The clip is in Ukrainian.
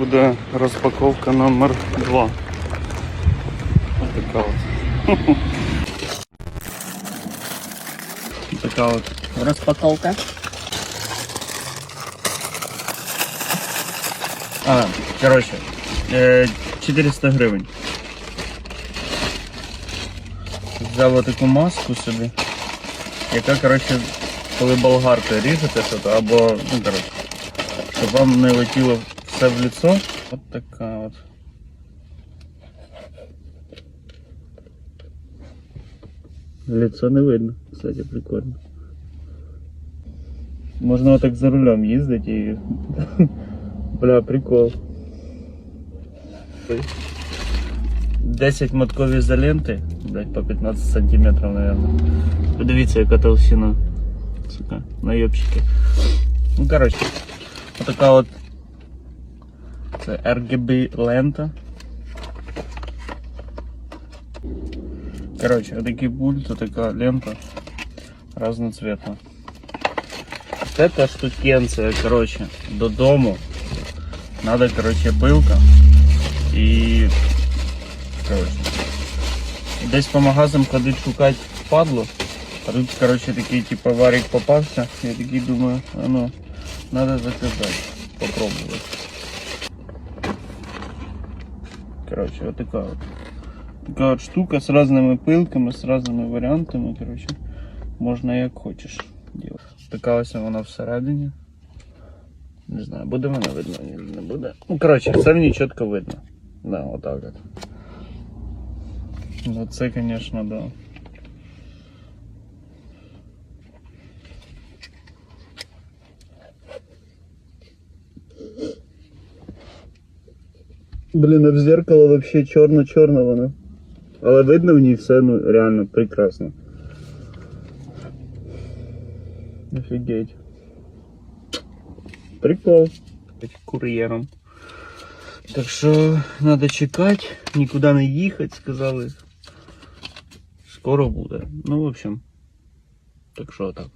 буде розпаковка номер 2. Ось така от. Така от Розпаковка. А, коротше, е, 400 гривень. Взяв таку маску собі, яка, коротше, коли болгаркою ріжете або, ну, коротше, щоб вам не летіло в лицо. От така от. Лицо не видно, кстати, прикольно. Можна отак за рулем їздити і. Бля, прикол. 10 мотков ізоленти, блять, по 15 сантиметрів, наверное. Подивіться, яка толщина. Сука, наєбщики. Ну, коротше, отака от. Це RGB лента. Коротше, отакий пульт, отака лента разноцветна. Штукенция, короче, додому. Надо, короче, пилка. І. Короче. Десь по магазам ходить шукати падлу. А тут, короче, такий типа варик попався. Я такий думаю, а ну, надо заказати. Попробувати. Короче, вот такая вот. Така от штука з різними пилками, з різними варіантами, короче. Можна як хочеш делать. Така вона всередині. Не знаю, буде мене видно, ні, не буде. Ну, коротше, це мені чітко видно. Да, отак от. Ну це, звісно, да. Блін, а в зеркало вообще чорно-чорно воно. Але видно в ній все ну, реально прекрасно. Офігеть. Прикол. Быть кур'єром. Так що треба чекати, нікуди не їхати, сказали. Скоро буде. Ну, в общем. Так що так.